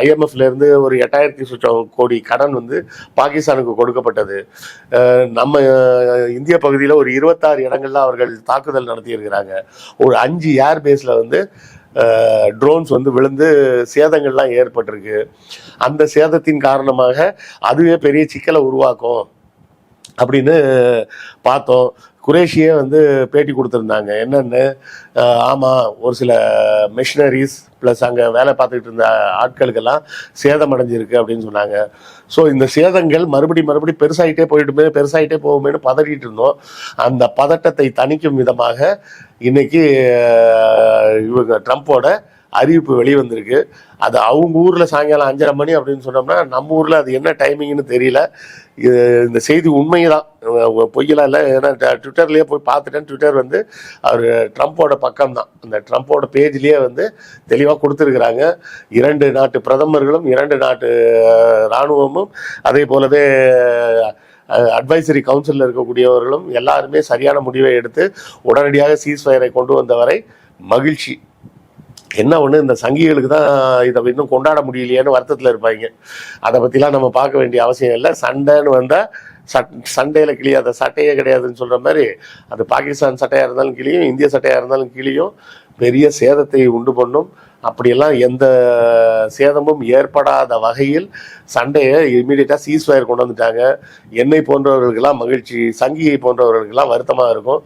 ஐஎம்எஃப்ல இருந்து ஒரு எட்டாயிரத்தி சுற்றம் கோடி கடன் வந்து பாகிஸ்தானுக்கு கொடுக்கப்பட்டது. நம்ம இந்திய பகுதியில் ஒரு இருபத்தாறு இடங்கள்ல அவர்கள் தாக்குதல் நடத்தியிருக்கிறாங்க ஒரு அஞ்சு ஏர் பேஸில் வந்து ட்ரோன்ஸ் வந்து விழுந்து சேதங்கள்லாம் ஏற்பட்டிருக்கு. அந்த சேதத்தின் காரணமாக அதுவே பெரிய சிக்கலை உருவாக்கும் அப்படின்னு பார்த்தோம். குரேஷியே வந்து பேட்டி கொடுத்துருந்தாங்க. என்னென்னு ஆமாம் ஒரு சில மிஷினரிஸ் ப்ளஸ் அங்கே வேலை பார்த்துக்கிட்டு இருந்த ஆட்களுக்கெல்லாம் சேதம் அடைஞ்சிருக்கு அப்படின்னு சொன்னாங்க. ஸோ இந்த சேதங்கள் மறுபடி மறுபடி பெருசாகிட்டே போயிட்டுமே பெருசாயிட்டே போகுமேனு பதறிட்டு இருந்தோம். அந்த பதட்டத்தை தணிக்கும் விதமாக இன்னைக்கு இவங்க ட்ரம்ப்போட அறிவிப்பு வெளிவந்திருக்கு. அது அவங்க ஊரில் சாயங்காலம் அஞ்சரை மணி அப்படின்னு சொன்னோம்னா நம்ம ஊரில் அது என்ன டைமிங்னு தெரியல. இது இந்த செய்தி உண்மைதான். அஹ் பொய்யெல்லாம் இல்லை. ஏன்னா ட்விட்டர்லேயே போய் பார்த்துட்டேன். ட்விட்டர் வந்து அவர் ட்ரம்ப்போட பக்கம் தான் அந்த ட்ரம்ப்போட பேஜ்லேயே வந்து தெளிவாக கொடுத்துருக்குறாங்க. இரண்டு நாட்டு பிரதமர்களும் இரண்டு நாட்டு இராணுவமும் அதே போலவே அட்வைசரி கவுன்சிலில் இருக்கக்கூடியவர்களும் எல்லாருமே சரியான முடிவை எடுத்து உடனடியாக சீஸ்ஃபயரை கொண்டு வந்தவரை மகிழ்ச்சி. என்ன ஒன்று இந்த சங்கிகளுக்கு தான் இதை இன்னும் கொண்டாட முடியலையேன்னு வருத்தத்தில் இருப்பாங்க. அதை பற்றிலாம் நம்ம பார்க்க வேண்டிய அவசியம் இல்லை. சண்டைன்னு வந்தால் சட் சண்டையில் கிளியாத சட்டையே கிடையாதுன்னு சொல்கிற மாதிரி அது பாகிஸ்தான் சட்டையாக இருந்தாலும் கிளியும் இந்திய சட்டையாக இருந்தாலும் கிளியும் பெரிய சேதத்தை உண்டு பண்ணும். அப்படியெல்லாம் எந்த சேதமும் ஏற்படாத வகையில் சண்டையை இமீடியட்டாக சீஸ்ஃபயர் கொண்டு வந்துட்டாங்க. என்னை போன்றவர்களுக்கெல்லாம் மகிழ்ச்சி சங்கியை போன்றவர்களுக்கெல்லாம் வருத்தமாக இருக்கும்.